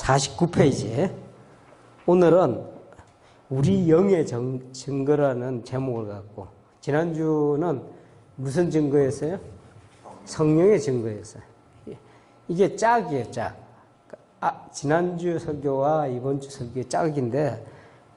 49페이지. 오늘은 우리 영의 정, 증거라는 제목을 갖고 지난주는 무슨 증거였어요? 성령의 증거였어요. 이게 짝이에요, 짝. 아, 지난주 설교와 이번 주 설교의 짝인데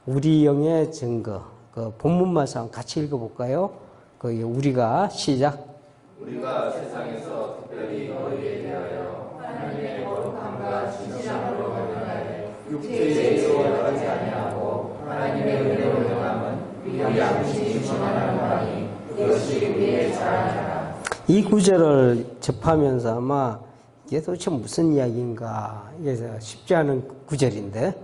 우리 영의 증거. 그 본문 말씀 같이 읽어볼까요? 그 우리가 시작. 우리가 세상에서 특별히 너희에 대하여 하나님의 거룩함과 진실함으로 명하되 육체의 지혜와 하지 아니하고 하나님의 은혜로 명함은 우리 주만하는 바니 그것이 우리의 자랑이라 이 구절을 접하면서 아마 이게 도대체 무슨 이야기인가 이게 쉽지 않은 구절인데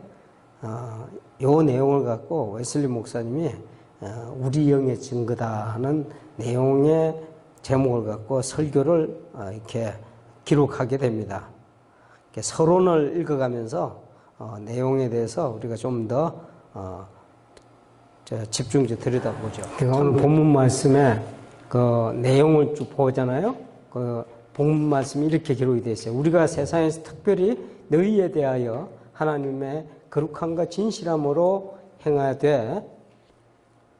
어, 요 내용을 갖고 웨슬리 목사님이 어, 우리 영의 증거다 하는 내용의 제목을 갖고 설교를 어, 이렇게 기록하게 됩니다. 이렇게 서론을 읽어가면서 어, 내용에 대해서 우리가 좀더 어, 저 집중해서 들여다보죠. 오늘 본문 말씀에 그 내용을 쭉 보잖아요. 그 본문 말씀이 이렇게 기록이 되어 있어요. 우리가 세상에서 특별히 너희에 대하여 하나님의 거룩함과 진실함으로 행하되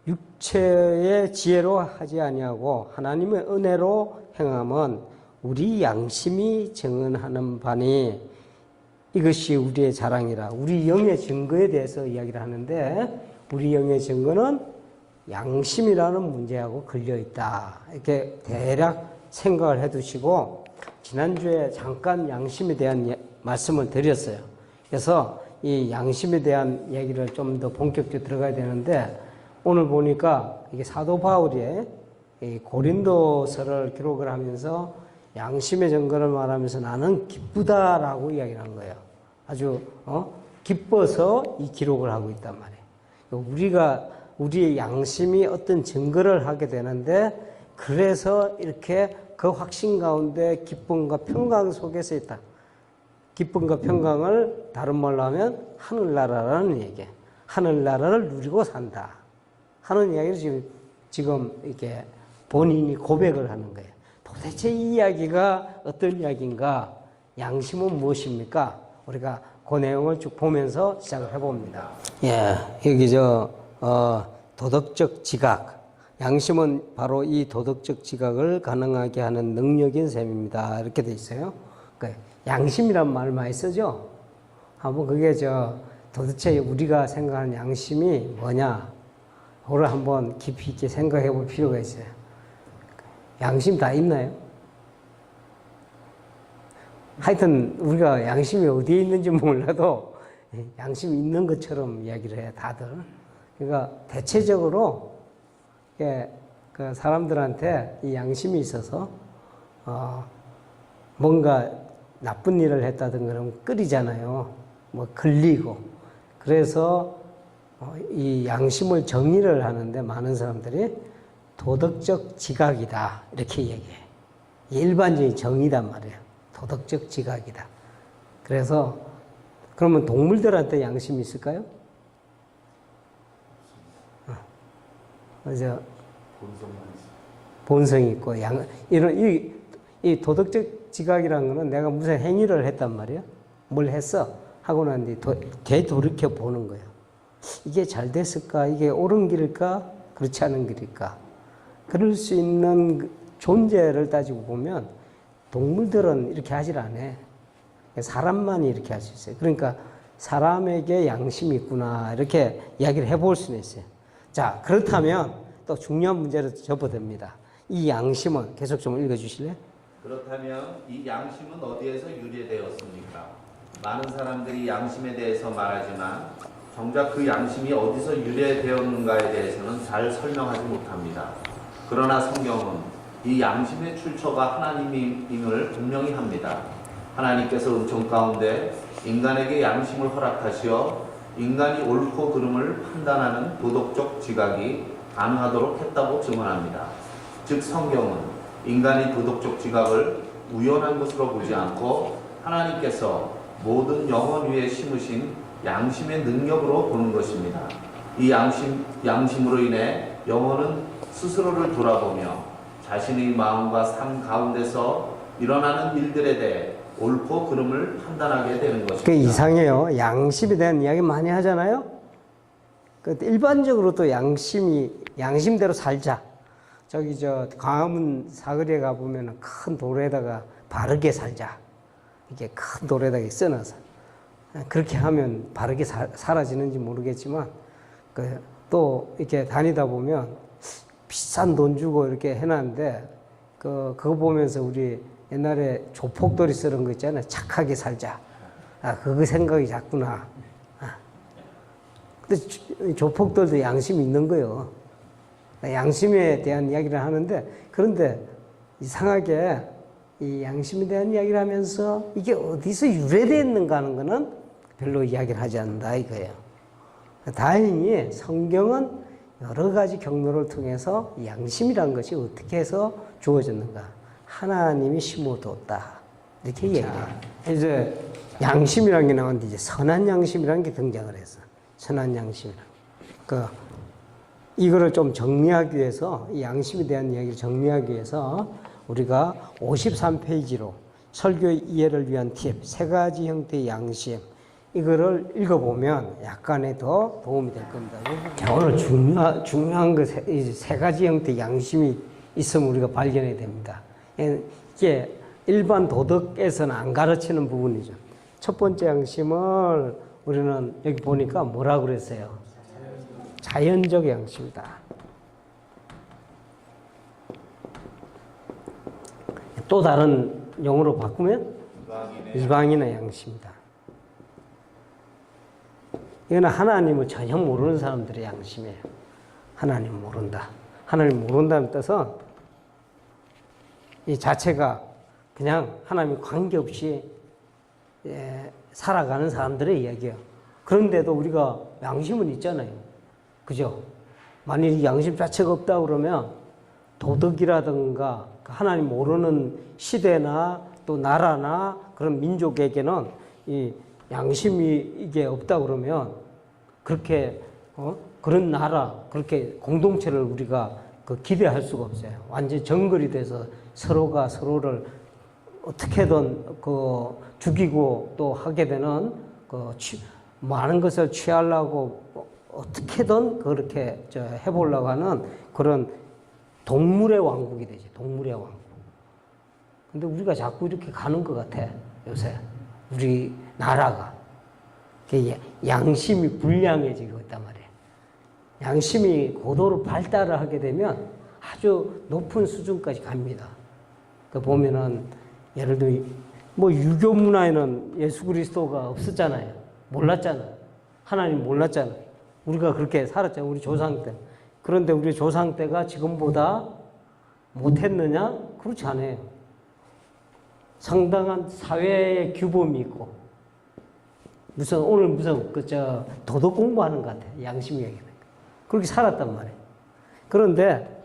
육체의 지혜로 하지 아니하고 하나님의 은혜로 행함은 우리 양심이 증언하는 바니 이것이 우리의 자랑이라 우리 영의 증거에 대해서 이야기를 하는데 우리 영의 증거는 양심이라는 문제하고 걸려 있다 이렇게 대략 생각을 해 두시고 지난주에 잠깐 양심에 대한 예- 말씀을 드렸어요. 그래서 이 양심에 대한 얘기를 좀 더 본격적으로 들어가야 되는데 오늘 보니까 이게 사도 바울이 이 고린도서를 기록을 하면서 양심의 증거를 말하면서 나는 기쁘다라고 이야기를 한 거예요. 아주 어? 기뻐서 이 기록을 하고 있단 말이에요. 우리가 우리의 양심이 어떤 증거를 하게 되는데 그래서 이렇게 그 확신 가운데 기쁨과 평강 속에서 있다. 기쁨과 평강을 다른 말로 하면 하늘나라라는 얘기. 하늘나라를 누리고 산다. 하는 이야기를 지금, 지금 이렇게 본인이 고백을 하는 거예요. 도대체 이 이야기가 어떤 이야기인가? 양심은 무엇입니까? 우리가 그 내용을 쭉 보면서 시작을 해봅니다. 예, 여기 저, 어, 도덕적 지각. 양심은 바로 이 도덕적 지각을 가능하게 하는 능력인 셈입니다. 이렇게 돼 있어요. 그 양심이란 말 많이 쓰죠? 한번 그게 저 도대체 우리가 생각하는 양심이 뭐냐? 그걸 한번 깊이 있게 생각해 볼 필요가 있어요. 양심 다 있나요? 하여튼 우리가 양심이 어디에 있는지 몰라도 양심이 있는 것처럼 이야기를 해요, 다들. 그러니까 대체적으로 예, 그 사람들한테 이 양심이 있어서 어, 뭔가 나쁜 일을 했다든 그러면 끓이잖아요. 뭐 걸리고. 그래서 어, 이 양심을 정의를 하는데 많은 사람들이 도덕적 지각이다 이렇게 얘기해. 일반적인 정의단 말이에요. 도덕적 지각이다. 그래서 그러면 동물들한테 양심이 있을까요? 어. 그죠? 본성이 있고 양 이런 이, 이 도덕적 지각이라는 거는 내가 무슨 행위를 했단 말이야. 뭘 했어 하고 난 뒤 되돌이켜 보는 거예요. 이게 잘 됐을까? 이게 옳은 길일까? 그렇지 않은 길일까? 그럴 수 있는 그 존재를 따지고 보면 동물들은 이렇게 하질 않아. 사람만이 이렇게 할 수 있어요. 그러니까 사람에게 양심이 있구나 이렇게 이야기를 해볼 수는 있어요. 자 그렇다면 또 중요한 문제로 접어듭니다. 이 양심은 계속 좀 읽어주실래요? 그렇다면 이 양심은 어디에서 유래되었습니까? 많은 사람들이 양심에 대해서 말하지만 정작 그 양심이 어디서 유래되었는가에 대해서는 잘 설명하지 못합니다. 그러나 성경은 이 양심의 출처가 하나님임을 분명히 합니다. 하나님께서 은총 가운데 인간에게 양심을 허락하시어 인간이 옳고 그름을 판단하는 도덕적 지각이 가능하도록 했다고 증언합니다. 즉 성경은 인간이 도덕적 지각을 우연한 것으로 보지 않고 하나님께서 모든 영혼 위에 심으신 양심의 능력으로 보는 것입니다. 이 양심, 양심으로 인해 영혼은 스스로를 돌아보며 자신의 마음과 삶 가운데서 일어나는 일들에 대해 옳고 그름을 판단하게 되는 것입니다. 그 이상해요. 양심에 대한 이야기 많이 하잖아요. 그 일반적으로 또 양심이 양심대로 살자. 저기 저 광화문 사거리에 가 보면은 큰 돌에다가 바르게 살자. 이렇게 큰 돌에다가 써놔서 그렇게 하면 바르게 사, 사라지는지 모르겠지만 그 또 이렇게 다니다 보면 비싼 돈 주고 이렇게 해놨는데 그 그거 보면서 우리 옛날에 조폭돌이 쓰는 거 있잖아요. 착하게 살자. 아 그거 생각이 자꾸나. 아. 근데 조- 조폭들도 양심이 있는 거예요. 양심에 대한 이야기를 하는데 그런데 이상하게 이 양심에 대한 이야기를 하면서 이게 어디서 유래되어 있는가 하는 거는 별로 이야기를 하지 않는다 이거예요. 다행히 성경은 여러 가지 경로를 통해서 양심이라는 것이 어떻게 해서 주어졌는가. 하나님이 심어뒀다. 이렇게 얘기해요. 이제 양심이라는 게 나오는데 이제 선한 양심이라는 게 등장을 했어. 선한 양심이라. 그 이거를 좀 정리하기 위해서 이 양심에 대한 이야기를 정리하기 위해서 우리가 53페이지로 설교 이해를 위한 팁 세 가지 형태의 양심 이거를 읽어보면 약간의 더 도움이 될 겁니다. 오늘 중요한 중요한 그세 가지 형태의 양심이 있으면 우리가 발견해야 됩니다. 예, 이게 일반 도덕에서는 안 가르치는 부분이죠. 첫 번째 양심을 우리는 여기 보니까 뭐라고 그랬어요? 자연적 양심이다. 또 다른 용어로 바꾸면 이방인의 양심이다. 이거는 하나님을 전혀 모르는 사람들의 양심이에요. 하나님 모른다. 하나님 모른다는 뜻은 이 자체가 그냥 하나님 관계없이 예, 살아가는 사람들의 이야기예요. 그런데도 우리가 양심은 있잖아요. 그죠? 만일 이 양심 자체가 없다 그러면 도덕이라든가 그 하나님 모르는 시대나 또 나라나 그런 민족에게는 이 양심이 이게 없다 그러면 그렇게 어? 그런 나라 그렇게 공동체를 우리가 그 기대할 수가 없어요. 완전 정글이 돼서 서로가 서로를 어떻게든 그 죽이고 또 하게 되는 그 취, 많은 것을 취하려고 어떻게든 그렇게 저 해보려고 하는 그런 동물의 왕국이 되지 동물의 왕국. 근데 우리가 자꾸 이렇게 가는 것 같아 요새 우리 나라가 그게 양심이 불량해지고 있단 말이에요. 양심이 고도로 발달을 하게 되면 아주 높은 수준까지 갑니다. 그 보면은 예를 들어 뭐 유교 문화에는 예수 그리스도가 없었잖아요. 몰랐잖아요. 하나님 몰랐잖아요. 우리가 그렇게 살았잖아요. 우리 조상 때. 그런데 우리 조상 때가 지금보다 못했느냐? 그렇지 않아요. 상당한 사회의 규범이 있고 무슨 오늘 무슨 그 저 도덕 공부하는 것 같아. 양심 얘기는. 그렇게 살았단 말이에요. 그런데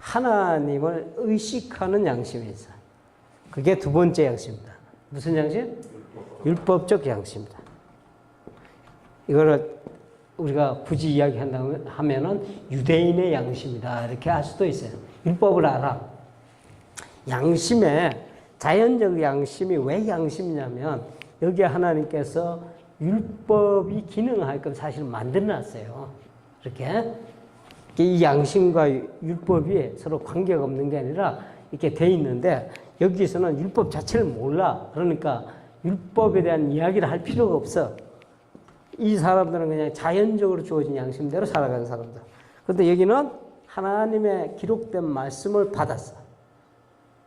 하나님을 의식하는 양심이 있어요. 그게 두 번째 양심입니다. 무슨 양심? 율법적 양심입니다. 이거를 우리가 굳이 이야기한다면 하면은 유대인의 양심이다 이렇게 할 수도 있어요. 율법을 알아. 양심에 자연적 양심이 왜 양심이냐면 여기에 하나님께서 율법이 기능하게끔 사실 만들어놨어요. 이렇게 이 양심과 율법이 서로 관계가 없는 게 아니라 이렇게 돼 있는데 여기서는 율법 자체를 몰라. 그러니까 율법에 대한 이야기를 할 필요가 없어. 이 사람들은 그냥 자연적으로 주어진 양심대로 살아가는 사람들. 그런데 여기는 하나님의 기록된 말씀을 받았어.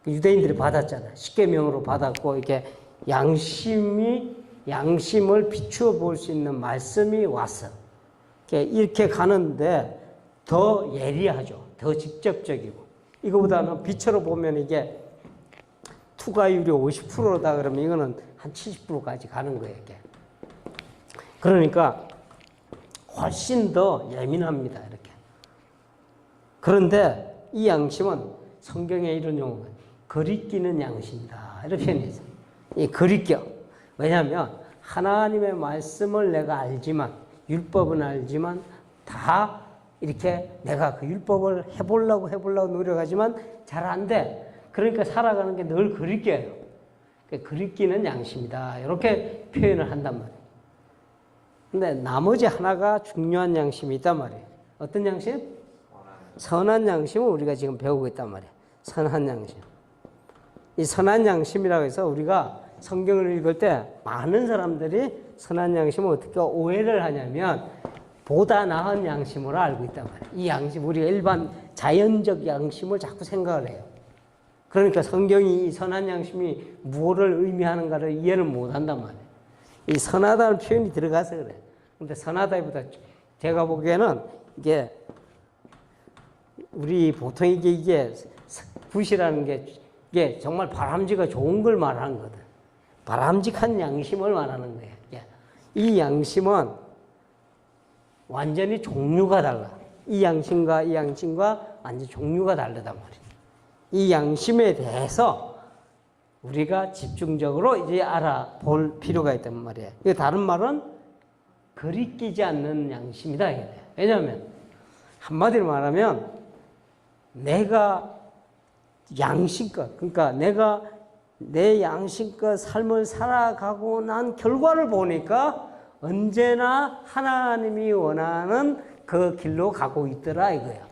유대인들이 받았잖아요. 십계명으로 받았고 이렇게 양심이 양심을 비추어 볼 수 있는 말씀이 왔어. 이렇게, 이렇게 가는데 더 예리하죠. 더 직접적이고. 이거보다는 빛으로 보면 이게 투과율이 50%다 그러면 이거는 한 70%까지 가는 거예요. 이게. 그러니까 훨씬 더 예민합니다. 이렇게. 그런데 이 양심은 성경에 이런 용어가 거리끼는 양심이다. 이렇게 표현했어요. 이 거리껴. 왜냐하면 하나님의 말씀을 내가 알지만 율법은 알지만 다 이렇게 내가 그 율법을 해보려고 해보려고 노력하지만 잘 안 돼. 그러니까 살아가는 게 늘. 그러니까 그리끼는 양심이다. 이렇게 표현을 한단 말이에요. 근데 나머지 하나가 중요한 양심이 있단 말이에요. 어떤 양심? 선한 양심을 우리가 지금 배우고 있단 말이에요. 선한 양심. 이 선한 양심이라고 해서 우리가 성경을 읽을 때 많은 사람들이 선한 양심을 어떻게 오해를 하냐면 보다 나은 양심으로 알고 있단 말이에요. 이 양심, 우리가 일반 자연적 양심을 자꾸 생각을 해요. 그러니까 성경이 이 선한 양심이 무엇을 의미하는가를 이해를 못 한단 말이에요. 이 선하다는 표현이 들어가서 그래. 근데 선하다기보다 제가 보기에는 이게 우리 보통 이게 이게 굿이라는 게 이게 정말 바람직하 좋은 걸 말하는 거든. 바람직한 양심을 말하는 거예요. 이 양심은 완전히 종류가 달라. 이 양심과 이 양심과 완전 종류가 다르단 말이에요. 이 양심에 대해서 우리가 집중적으로 이제 알아볼 필요가 있단 말이에요. 이 다른 말은 거리끼지 않는 양심이다. 왜냐하면 한마디로 말하면 내가 양심껏 그러니까 내가 내 양심껏 삶을 살아가고 난 결과를 보니까 언제나 하나님이 원하는 그 길로 가고 있더라 이거야.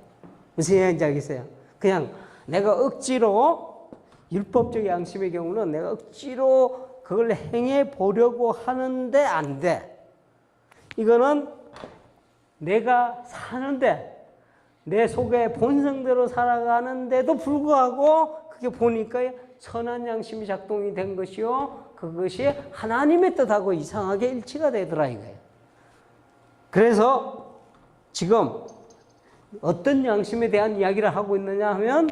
무슨 얘기인지 알겠어요? 그냥 내가 억지로 율법적 양심의 경우는 내가 억지로 그걸 행해 보려고 하는데 안 돼. 이거는 내가 사는데 내 속에 본성대로 살아가는데도 불구하고 그게 보니까 선한 양심이 작동이 된 것이요. 그것이 하나님의 뜻하고 이상하게 일치가 되더라 이거예요. 그래서 지금 어떤 양심에 대한 이야기를 하고 있느냐 하면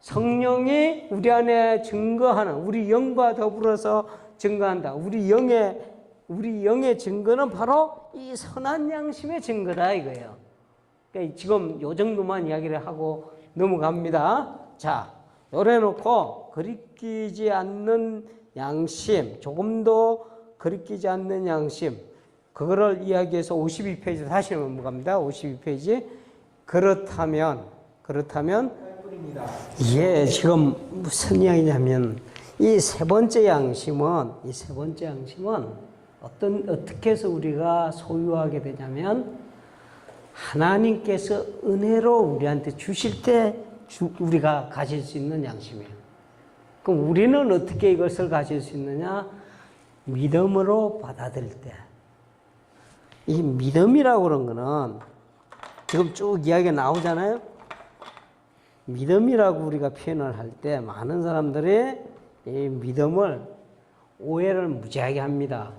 성령이 우리 안에 증거하는 우리 영과 더불어서 증거한다. 우리 영의 우리 영의 증거는 바로 이 선한 양심의 증거다 이거예요. 그러니까 지금 요 정도만 이야기를 하고 넘어갑니다. 자, 요래 놓고 거리끼지 않는 양심, 조금도 거리끼지 않는 양심, 그거를 이야기해서 52페이지 다시 넘어갑니다. 52페이지. 그렇다면, 그렇다면, 이게 지금 무슨 이야기냐면, 이 세 번째 양심은, 이 세 번째 양심은 어떤, 어떻게 해서 우리가 소유하게 되냐면, 하나님께서 은혜로 우리한테 주실 때 주- 우리가 가질 수 있는 양심이에요. 그럼 우리는 어떻게 이것을 가질 수 있느냐? 믿음으로 받아들일 때. 이 믿음이라고 그런 거는 지금 쭉 이야기가 나오잖아요. 믿음이라고 우리가 표현을 할 때 많은 사람들이 이 믿음을 오해를 무지하게 합니다.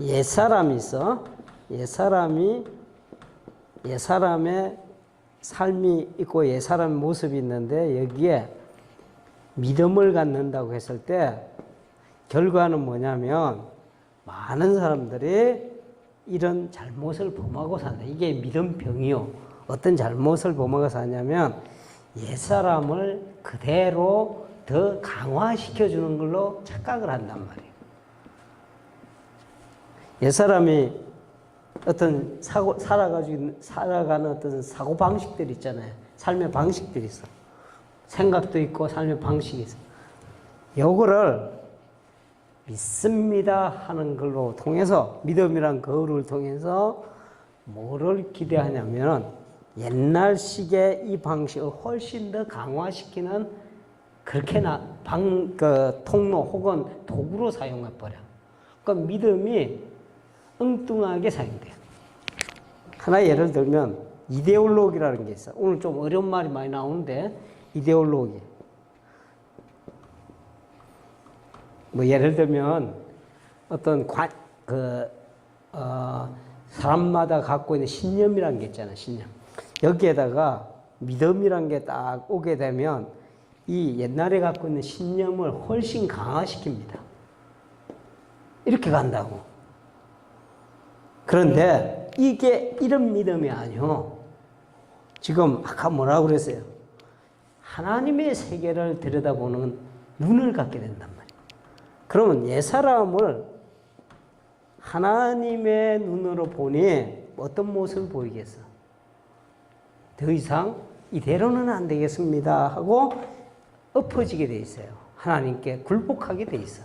옛사람이 있어. 옛사람이 옛사람의 삶이 있고 옛사람의 모습이 있는데 여기에 믿음을 갖는다고 했을 때 결과는 뭐냐면 많은 사람들이 이런 잘못을 범하고 산다. 이게 믿음병이요. 어떤 잘못을 범하고 사냐면 옛사람을 그대로 더 강화시켜 주는 걸로 착각을 한단 말이에요. 옛사람이 어떤 사고, 살아가지고, 살아가는 어떤 사고 방식들이 있잖아요. 삶의 방식들이 있어. 생각도 있고 삶의 방식이 있어. 요거를 믿습니다 하는 걸로 통해서 믿음이란 거울을 통해서 뭐를 기대하냐면 옛날식의 이 방식을 훨씬 더 강화시키는 그렇게 나, 방, 그 통로 혹은 도구로 사용해 버려. 그러니까 믿음이 엉뚱하게 사용돼요. 하나 예를 들면 이데올로기라는 게 있어. 오늘 좀 어려운 말이 많이 나오는데 이데올로기. 뭐 예를 들면 어떤 관, 그, 어, 사람마다 갖고 있는 신념이라는 게 있잖아요. 신념. 여기에다가 믿음이란 게 딱 오게 되면 이 옛날에 갖고 있는 신념을 훨씬 강화시킵니다. 이렇게 간다고. 그런데 이게 이런 믿음이 아니요. 지금 아까 뭐라고 그랬어요? 하나님의 세계를 들여다보는 눈을 갖게 된단 말이에요. 그러면 옛 사람을 하나님의 눈으로 보니 어떤 모습을 보이겠어? 더 이상 이대로는 안 되겠습니다 하고 엎어지게 돼 있어요. 하나님께 굴복하게 돼 있어.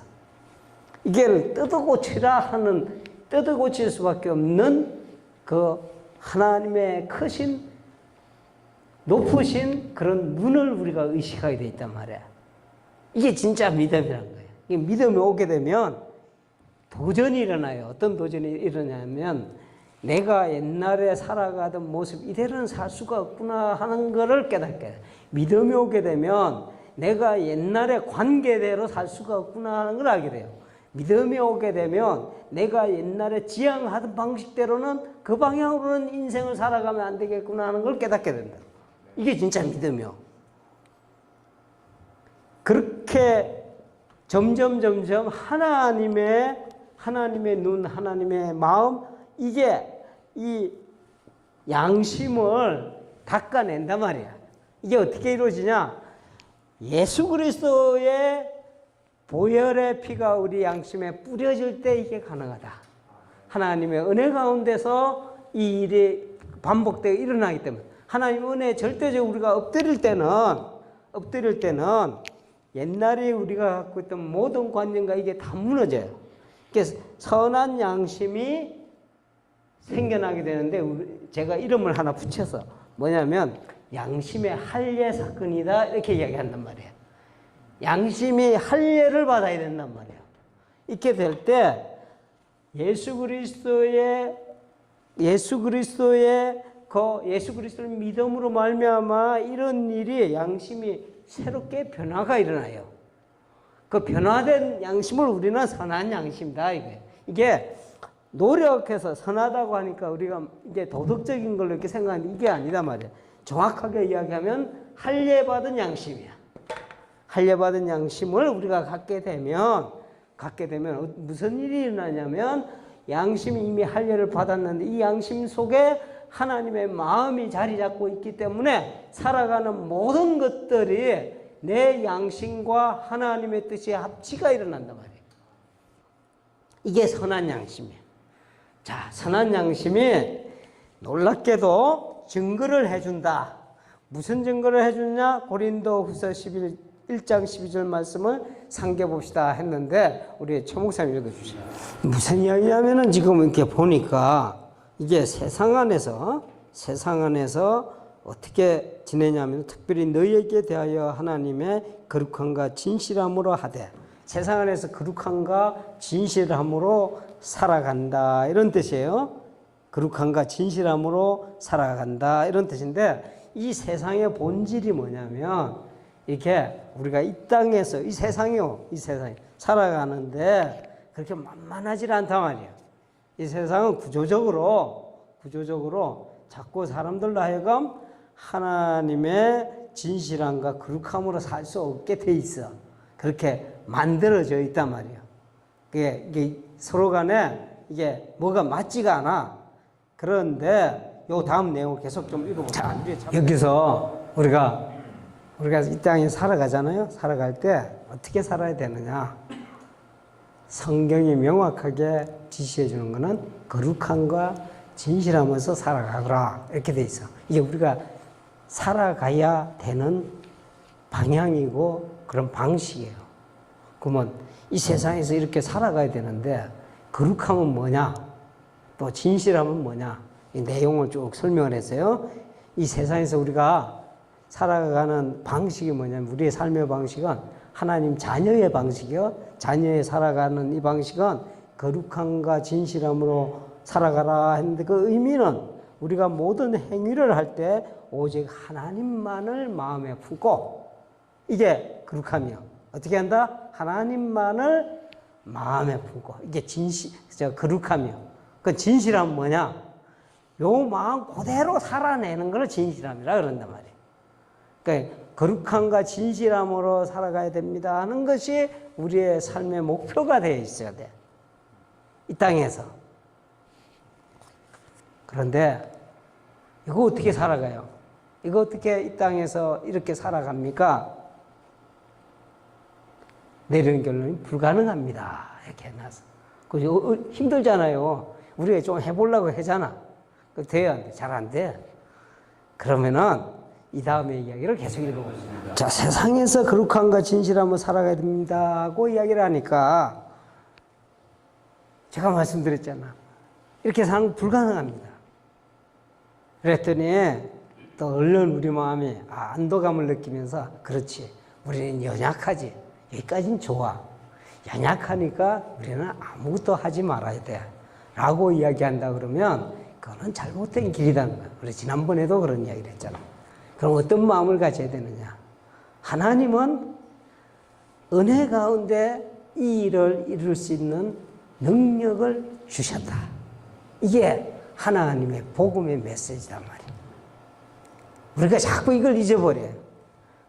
이게 뜯어고치라 하는 뜯어고칠 수밖에 없는 그 하나님의 크신 높으신 그런 눈을 우리가 의식하게 돼 있단 말이야. 이게 진짜 믿음이란 거예요. 이 믿음이 오게 되면 도전이 일어나요. 어떤 도전이 일어나냐면 내가 옛날에 살아가던 모습 이대로는 살 수가 없구나 하는 것을 깨닫게 돼요. 믿음이 오게 되면 내가 옛날에 관계대로 살 수가 없구나 하는 걸 알게 돼요. 믿음이 오게 되면 내가 옛날에 지향하던 방식대로는 그 방향으로는 인생을 살아가면 안 되겠구나 하는 걸 깨닫게 된다. 이게 진짜 믿음이요. 그렇게 점점 점점 하나님의 하나님의 눈, 하나님의 마음 이게 이 양심을 닦아낸단 말이야. 이게 어떻게 이루어지냐? 예수 그리스도의 보혈의 피가 우리 양심에 뿌려질 때 이게 가능하다. 하나님의 은혜 가운데서 이 일이 반복되어 일어나기 때문에 하나님 은혜 절대적으로 우리가 엎드릴 때는 엎드릴 때는 옛날에 우리가 갖고 있던 모든 관념과 이게 다 무너져요. 그래서 선한 양심이 생겨나게 되는데 제가 이름을 하나 붙여서 뭐냐면 양심의 할례 사건이다 이렇게 이야기한단 말이에요. 양심이 할례를 받아야 된단 말이에요. 이렇게 될 때 예수 그리스도의 예수 그리스도의 그 예수 그리스도를 믿음으로 말미암아 이런 일이 양심이 새롭게 변화가 일어나요. 그 변화된 양심을 우리는 선한 양심이다 이게 이게 노력해서 선하다고 하니까 우리가 이게 도덕적인 걸로 이렇게 생각하는데 이게 아니다 말이야. 정확하게 이야기하면 할례 받은 양심이야. 할례 받은 양심을 우리가 갖게 되면 갖게 되면 어- 무슨 일이 일어나냐면 양심이 이미 할례를 받았는데 이 양심 속에 하나님의 마음이 자리 잡고 있기 때문에 살아가는 모든 것들이 내 양심과 하나님의 뜻이 합치가 일어난단 말이에요. 이게 선한 양심이에요. 자, 선한 양심이 놀랍게도 증거를 해준다. 무슨 증거를 해주냐? 고린도 후서 11, 1장 12절 말씀을 상겨봅시다 했는데, 우리 최 목사님 읽어주세요. 무슨 이야기냐면은 지금 이렇게 보니까 이게 세상 안에서, 세상 안에서 어떻게 지내냐면 특별히 너희에게 대하여 하나님의 거룩함과 진실함으로 하되 세상 안에서 거룩함과 진실함으로 살아간다 이런 뜻이에요. 거룩함과 진실함으로 살아간다 이런 뜻인데 이 세상의 본질이 뭐냐면 이렇게 우리가 이 땅에서 이 세상이요 이 세상 살아가는데 그렇게 만만하지 않단 말이에요. 이 세상은 구조적으로 구조적으로 자꾸 사람들로 하여금 하나님의 진실함과 거룩함으로 살 수 없게 돼 있어. 그렇게 만들어져 있단 말이에요. 그게 이게 서로 간에 이게 뭐가 맞지가 않아. 그런데 요 다음 내용을 계속 좀 읽어보자. 여기서 우리가 우리가 이 땅에 살아가잖아요. 살아갈 때 어떻게 살아야 되느냐? 성경이 명확하게 지시해 주는 것은 거룩함과 진실하면서 살아가거라 이렇게 돼 있어. 이게 우리가 살아가야 되는 방향이고 그런 방식이에요. 그러면 이 세상에서 이렇게 살아가야 되는데 거룩함은 뭐냐? 또 진실함은 뭐냐? 이 내용을 쭉 설명을 했어요. 이 세상에서 우리가 살아가는 방식이 뭐냐면 우리의 삶의 방식은 하나님 자녀의 방식이요. 자녀의 살아가는 이 방식은 거룩함과 진실함으로 살아가라 했는데 그 의미는 우리가 모든 행위를 할 때 오직 하나님만을 마음에 품고 이게 거룩함이요. 어떻게 한다? 하나님만을 마음에 품고 이게 진실, 저 거룩함이요. 그 진실함은 뭐냐? 요 마음 그대로 살아내는 걸 진실함이라 그런단 말이에요. 그러니까 거룩함과 진실함으로 살아가야 됩니다 하는 것이 우리의 삶의 목표가 되어 있어야 돼. 이 땅에서. 그런데 이거 어떻게 살아가요? 이거 어떻게 이 땅에서 이렇게 살아갑니까? 내리는 결론이 불가능합니다. 이렇게 해놔서. 그 어, 어, 힘들잖아요. 우리가 좀 해보려고 하잖아. 그 돼야 안 돼. 잘 안 돼. 그러면은 이 다음에 이야기를 계속 읽어보겠습니다. 자, 세상에서 거룩함과 진실함을 살아가야 됩니다고 이야기를 하니까 제가 말씀드렸잖아. 이렇게 사는 건 불가능합니다. 그랬더니 또 얼른 우리 마음이 아, 안도감을 느끼면서 그렇지. 우리는 연약하지. 여기까지는 좋아. 연약하니까 우리는 아무것도 하지 말아야 돼. 라고 이야기한다 그러면 그거는 잘못된 거야. 우리 지난번에도 그런 이야기를 했잖아. 그럼 어떤 마음을 가져야 되느냐? 하나님은 은혜 가운데 이 일을 이룰 수 있는 능력을 주셨다. 이게 하나님의 복음의 메시지단 말이에요. 우리가 자꾸 이걸 잊어버려요.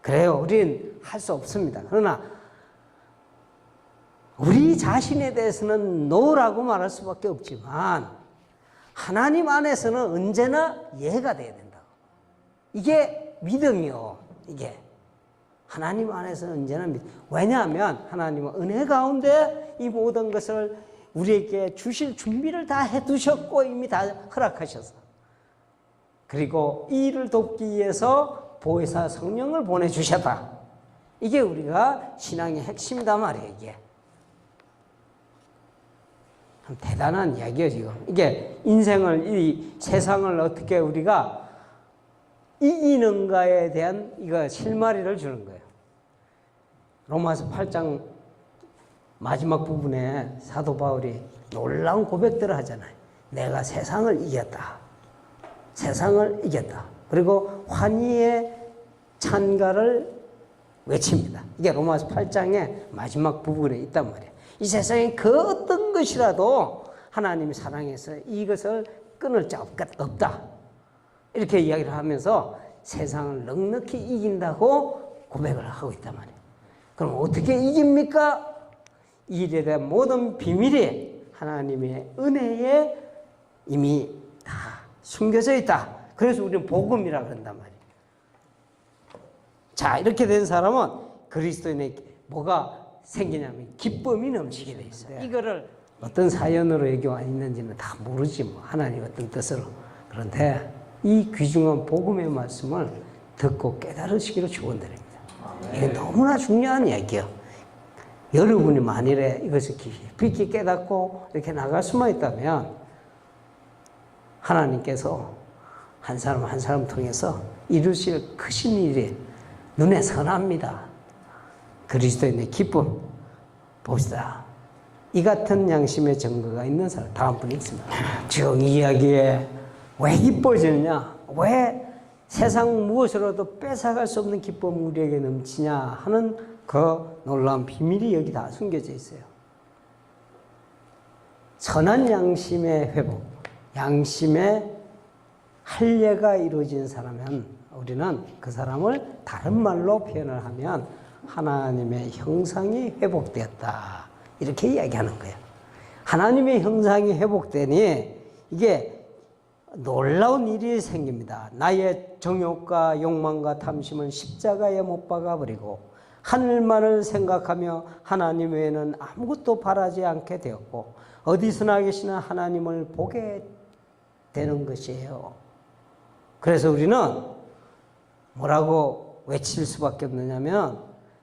그래요. 우린 할 수 없습니다. 그러나 우리 자신에 대해서는 노라고 말할 수밖에 없지만 하나님 안에서는 언제나 예가 돼야 된다고. 이게 믿음이요. 이게 하나님 안에서 언제나 믿. 왜냐하면 하나님은 은혜 가운데 이 모든 것을 우리에게 주실 준비를 다 해두셨고 이미 다 허락하셔서 그리고 이 일을 돕기 위해서 보혜사 성령을 보내주셨다. 이게 우리가 신앙의 핵심이다 말이에요, 이게. 참 대단한 이야기예요, 지금. 이게 인생을, 이 세상을 어떻게 우리가 이기는가에 대한 이거 실마리를 주는 거예요. 로마서 8장 마지막 부분에 사도 바울이 놀라운 고백들을 하잖아요. 내가 세상을 이겼다. 세상을 이겼다. 그리고 환희의 찬가를 외칩니다. 이게 로마서 8장의 마지막 부분에 있단 말이에요. 이 세상에 그 어떤 것이라도 하나님이 사랑해서 이것을 끊을 자 없- 없다. 이렇게 이야기를 하면서 세상을 넉넉히 이긴다고 고백을 하고 있단 말이에요. 그럼 어떻게 이깁니까? 이 일에 대한 모든 비밀이 하나님의 은혜에 이미 다 숨겨져 있다. 그래서 우리는 복음이라 그런단 말이에요. 자, 이렇게 된 사람은 그리스도인에게 뭐가 생기냐면 기쁨이 넘치게 돼 있어요. 이거를 어떤 사연으로 와 있는지는 다 모르지 뭐 하나님 어떤 뜻으로. 그런데 이 귀중한 복음의 말씀을 듣고 깨달으시기를 축원드립니다. 이게 너무나 중요한 이야기예요. 여러분이 만일에 이것을 깊이 깨닫고 이렇게 나갈 수만 있다면 하나님께서 한 사람 한 사람 통해서 이루실 크신 일이 눈에 선합니다. 그리스도인의 기쁨 봅시다. 이 같은 양심의 증거가 있는 사람 다음 분이 있습니다. 지금 이 이야기에 왜 기뻐지느냐? 왜 세상 무엇으로도 뺏어갈 수 없는 기쁨이 우리에게 넘치냐 하는 그 놀라운 비밀이 여기 다 숨겨져 있어요. 선한 양심의 회복, 양심의 할례가 이루어진 사람은 우리는 그 사람을 다른 말로 표현을 하면 하나님의 형상이 회복되었다. 이렇게 이야기하는 거예요. 하나님의 형상이 회복되니 이게 놀라운 일이 생깁니다. 나의 정욕과 욕망과 탐심은 십자가에 못 박아 버리고 하늘만을 생각하며 하나님 외에는 아무것도 바라지 않게 되었고 어디서나 계시는 하나님을 보게 되는 것이에요. 그래서 우리는 뭐라고 외칠 수밖에 없느냐면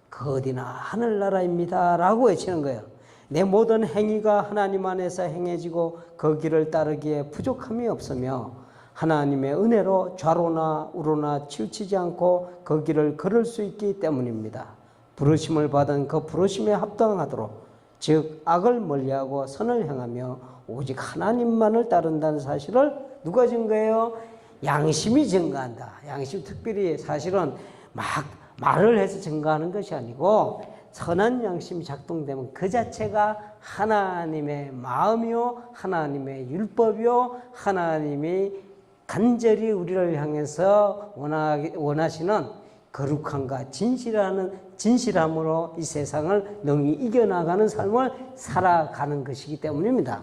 그 어디나 하늘나라입니다. 라고 외치는 거예요. 내 모든 행위가 하나님 안에서 행해지고 그 길을 따르기에 부족함이 없으며 하나님의 은혜로 좌로나 우로나 치우치지 않고 그 길을 걸을 수 있기 때문입니다. 부르심을 받은 그 부르심에 합당하도록 즉 악을 멀리하고 선을 행하며 오직 하나님만을 따른다는 사실을 누가 증거해요? 양심이 증거한다. 양심 특별히 사실은 막 말을 해서 증거하는 것이 아니고 선한 양심이 작동되면 그 자체가 하나님의 마음이요, 하나님의 율법이요, 하나님이 간절히 우리를 향해서 원하, 원하시는 거룩함과 진실하는 진실함으로 이 세상을 능히 이겨나가는 삶을 살아가는 것이기 때문입니다.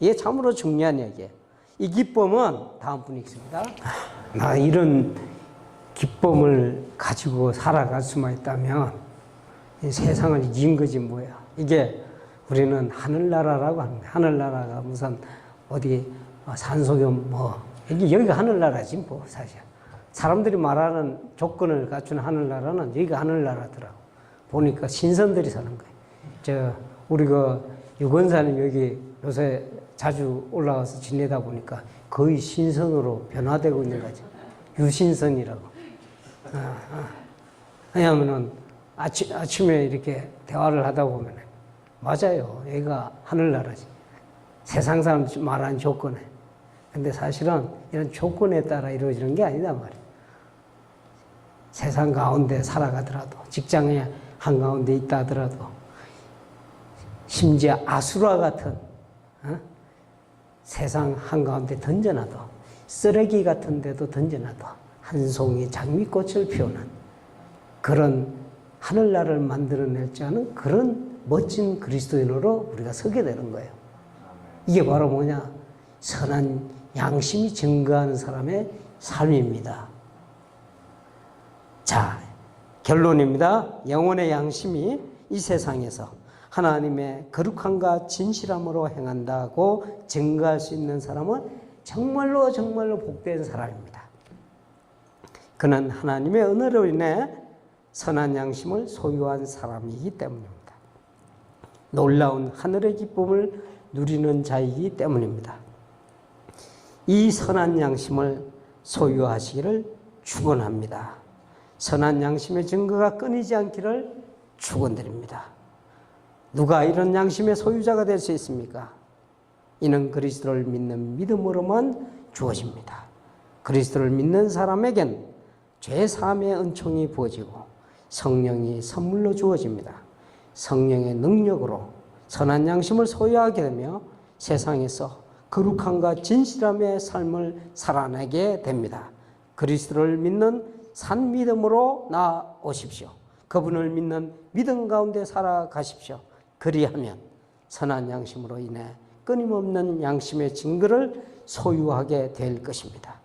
이게 참으로 중요한 얘기예요. 이 기쁨은 다음 분이 있습니다. 나 이런 기쁨을 가지고 살아갈 수만 있다면 이 세상을 이긴 거지 뭐야. 이게 우리는 하늘나라라고 합니다. 하늘나라가 무슨 어디 산속에 뭐 여기 여기가 하늘나라지 뭐 사실. 사람들이 말하는 조건을 갖춘 하늘나라는 여기가 하늘나라더라고. 보니까 신선들이 사는 거예요. 저, 우리 그 유건사님 여기 요새 자주 올라와서 지내다 보니까 거의 신선으로 변화되고 있는 거지. 유신선이라고. 아, 아. 왜냐하면은 아침, 아침에 이렇게 대화를 하다 보면 맞아요. 여기가 하늘나라지. 세상 사람들이 말하는 조건에. 근데 사실은 이런 조건에 따라 이루어지는 게 아니다 말이에요. 세상 가운데 살아가더라도, 직장에 한가운데 있다 하더라도, 심지어 아수라 같은, 어? 세상 한가운데 던져놔도, 쓰레기 같은 데도 던져놔도, 한 송이 장미꽃을 피우는 그런 하늘나라를 만들어낼 줄 아는 그런 멋진 그리스도인으로 우리가 서게 되는 거예요. 이게 바로 뭐냐? 선한 양심이 증거하는 사람의 삶입니다. 자, 결론입니다. 영혼의 양심이 이 세상에서 하나님의 거룩함과 진실함으로 행한다고 증거할 수 있는 사람은 정말로 정말로 복된 사람입니다. 그는 하나님의 은혜로 인해 선한 양심을 소유한 사람이기 때문입니다. 놀라운 하늘의 기쁨을 누리는 자이기 때문입니다. 이 선한 양심을 소유하시기를 축원합니다. 선한 양심의 증거가 끊이지 않기를 축원드립니다. 누가 이런 양심의 소유자가 될 수 있습니까? 이는 그리스도를 믿는 믿음으로만 주어집니다. 그리스도를 믿는 사람에겐 죄 사함의 은총이 부어지고 성령이 선물로 주어집니다. 성령의 능력으로 선한 양심을 소유하게 되며 세상에서 거룩함과 진실함의 삶을 살아내게 됩니다. 그리스도를 믿는 산 믿음으로 나오십시오. 그분을 믿는 믿음 가운데 살아가십시오. 그리하면 선한 양심으로 인해 끊임없는 양심의 증거를 소유하게 될 것입니다.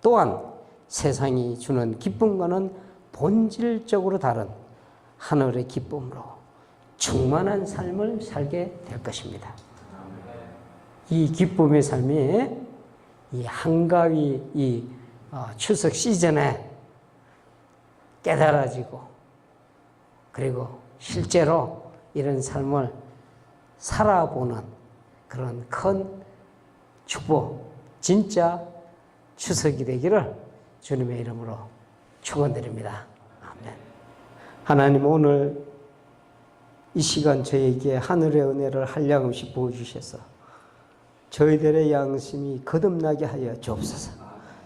또한 세상이 주는 기쁨과는 본질적으로 다른 하늘의 기쁨으로 충만한 삶을 살게 될 것입니다. 이 기쁨의 삶이 이 한가위 이 어, 추석 시즌에 깨달아지고 그리고 실제로 이런 삶을 살아보는 그런 큰 축복, 진짜 추석이 되기를 주님의 이름으로 축원드립니다. 아멘. 하나님 오늘 이 시간 저에게 하늘의 은혜를 한량없이 부어주셔서 저희들의 양심이 거듭나게 하여 주옵소서.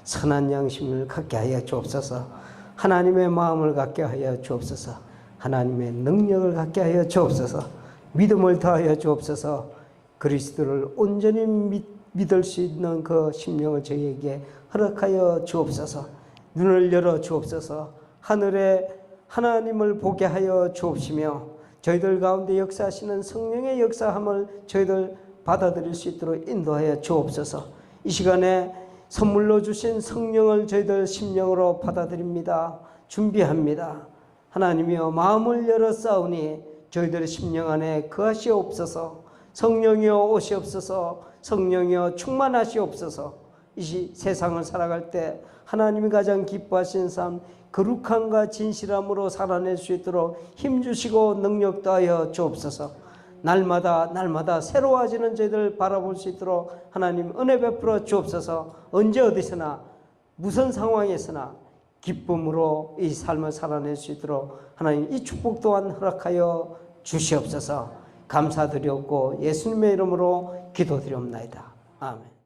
선한 양심을 갖게 하여 주옵소서. 하나님의 마음을 갖게 하여 주옵소서. 하나님의 능력을 갖게 하여 주옵소서. 믿음을 더하여 주옵소서. 그리스도를 온전히 믿, 믿을 수 있는 그 심령을 저희에게 허락하여 주옵소서. 눈을 열어 주옵소서. 하늘에 하나님을 보게 하여 주옵시며 저희들 가운데 역사하시는 성령의 역사함을 저희들 받아들일 수 있도록 인도하여 주옵소서. 이 시간에 선물로 주신 성령을 저희들 심령으로 받아들입니다. 준비합니다. 하나님이여 마음을 열어 싸우니 저희들의 심령 안에 거하시옵소서. 성령이여 오시옵소서. 성령이여 충만하시옵소서. 이 시- 세상을 살아갈 때 하나님이 가장 기뻐하시는 삶 거룩함과 진실함으로 살아낼 수 있도록 힘주시고 능력 더하여 주옵소서. 날마다 날마다 새로워지는 저희들 바라볼 수 있도록 하나님 은혜 베풀어 주옵소서. 언제 어디서나 무슨 상황에서나 기쁨으로 이 삶을 살아낼 수 있도록 하나님 이 축복 또한 허락하여 주시옵소서. 감사드렸고 예수님의 이름으로 기도드리옵나이다. 아멘.